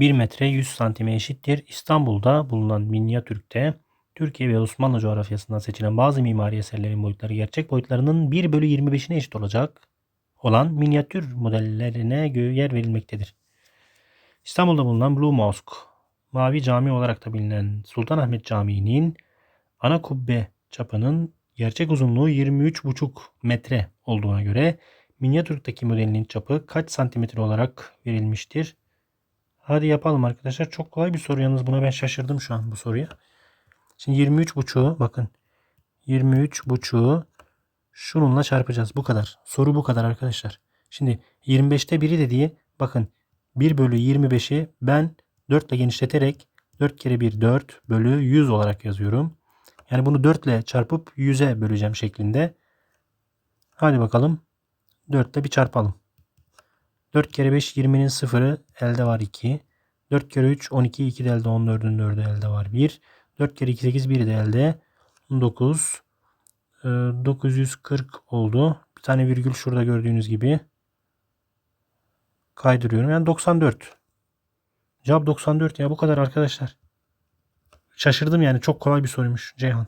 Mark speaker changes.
Speaker 1: 1 metre 100 santime eşittir. İstanbul'da bulunan Minyatürk'te Türkiye ve Osmanlı coğrafyasından seçilen bazı mimari eserlerin boyutları gerçek boyutlarının 1 bölü 25'ine eşit olacak olan minyatür modellerine yer verilmektedir. İstanbul'da bulunan Blue Mosque, Mavi Cami olarak da bilinen Sultanahmet Camii'nin ana kubbe çapının gerçek uzunluğu 23,5 metre olduğuna göre Minyatürk'teki modelinin çapı kaç santimetre olarak verilmiştir? Hadi yapalım arkadaşlar. Çok kolay bir soru yalnız buna ben şaşırdım şu an bu soruya. Şimdi 23,5'u bakın 23,5'u şununla çarpacağız. Bu kadar. Soru bu kadar arkadaşlar. Şimdi 25'te biri dediği bakın 1 bölü 25'i ben 4 ile genişleterek 4 kere 1 4 bölü 100 olarak yazıyorum. Yani bunu 4 ile çarpıp 100'e böleceğim şeklinde. Hadi bakalım. 4 ile bir çarpalım. 4 kere 5 20'nin sıfırı elde var 2. 4 kere 3 12 2 de elde 14'ün 4'ü elde var 1. 4 kere 2 8 1 de elde 9. Ee, 940 oldu. Bir tane virgül şurada gördüğünüz gibi kaydırıyorum. Yani 94. Cevap 94 ya bu kadar arkadaşlar. Şaşırdım yani çok kolay bir soruymuş Ceyhan.